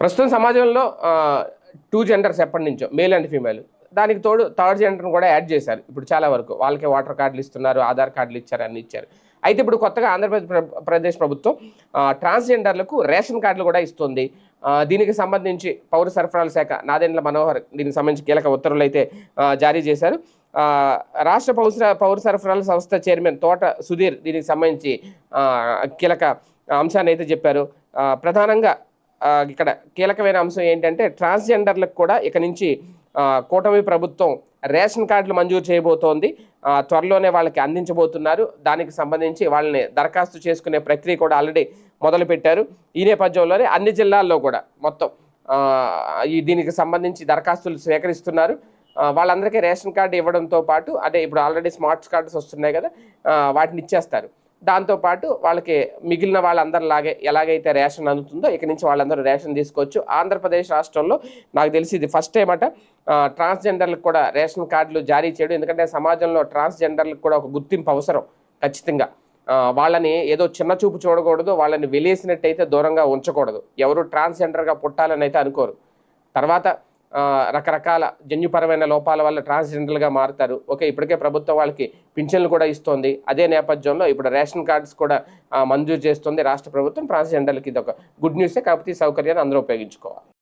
ప్రస్తుతం సమాజంలో two genders ఎప్పటి నుంచో మేల్ అండ్ ఫీమేల్ దానికి తోడు థర్డ్ జెండర్ని కూడా యాడ్ చేశారు ఇప్పుడు చాలా వరకు. వాళ్ళకే వాటర్ కార్డులు ఇస్తున్నారు ఆధార్ కార్డులు ఇచ్చారు అన్ని ఇచ్చారు. అయితే ఇప్పుడు కొత్తగా ఆంధ్రప్రదేశ్ ప్ర- ప్రదేశ్ ప్రభుత్వం ట్రాన్స్జెండర్లకు రేషన్ కార్డులు కూడా ఇస్తుంది. దీనికి సంబంధించి పౌర సరఫరాల శాఖ నాదెండ్ల మనోహర్ దీనికి సంబంధించి కీలక ఉత్తర్వులు అయితే జారీ చేశారు. రాష్ట్ర పౌర పౌర సరఫరాల సంస్థ చైర్మన్ తోట సుధీర్ దీనికి సంబంధించి కీలక అంశాన్ని అయితే చెప్పారు. ప్రధానంగా ఇక్కడ కీలకమైన అంశం ఏంటంటే ట్రాన్స్జెండర్లకు కూడా ఇక నుంచి కూటమి ప్రభుత్వం రేషన్ కార్డులు మంజూరు చేయబోతోంది. త్వరలోనే వాళ్ళకి అందించబోతున్నారు. దానికి సంబంధించి వాళ్ళని దరఖాస్తు చేసుకునే ప్రక్రియ కూడా ఆల్రెడీ మొదలుపెట్టారు. ఈ నేపథ్యంలోనే అన్ని జిల్లాల్లో కూడా మొత్తం ఈ దీనికి సంబంధించి దరఖాస్తులు స్వీకరిస్తున్నారు. వాళ్ళందరికీ రేషన్ కార్డు ఇవ్వడంతో పాటు అంటే ఇప్పుడు ఆల్రెడీ స్మార్ట్ కార్డ్స్ వస్తున్నాయి కదా వాటిని ఇచ్చేస్తారు. దాంతోపాటు వాళ్ళకి మిగిలిన వాళ్ళందరిలాగే ఎలాగైతే రేషన్ అందుతుందో ఇక నుంచి వాళ్ళందరూ రేషన్ తీసుకోవచ్చు. ఆంధ్రప్రదేశ్ రాష్ట్రంలో నాకు తెలిసి ఇది ఫస్ట్ టైం అట ట్రాన్స్జెండర్లకు కూడా రేషన్ కార్డులు జారీ చేయడం ఎందుకంటే సమాజంలో ట్రాన్స్జెండర్లకు కూడా ఒక గుర్తింపు అవసరం ఖచ్చితంగా. వాళ్ళని ఏదో చిన్న చూపు చూడకూడదు వాళ్ళని వెలేసినట్టయితే దూరంగా ఉంచకూడదు. ఎవరు ట్రాన్స్జెండర్గా పుట్టాలని అయితే అనుకోరు. తర్వాత రకరకాల జన్యుపరమైన లోపాల వల్ల ట్రాన్స్జెండర్గా మారుతారు. ఓకే ఇప్పటికే ప్రభుత్వం వాళ్ళకి పింఛన్లు కూడా ఇస్తోంది. అదే నేపథ్యంలో ఇప్పుడు రేషన్ కార్డ్స్ కూడా మంజూరు చేస్తుంది. రాష్ట్ర ప్రభుత్వం ట్రాన్స్జెండర్లకి ఇది ఒక గుడ్ న్యూసే కాకపోతే ఈ సౌకర్యాన్ని అందరూ ఉపయోగించుకోవాలి.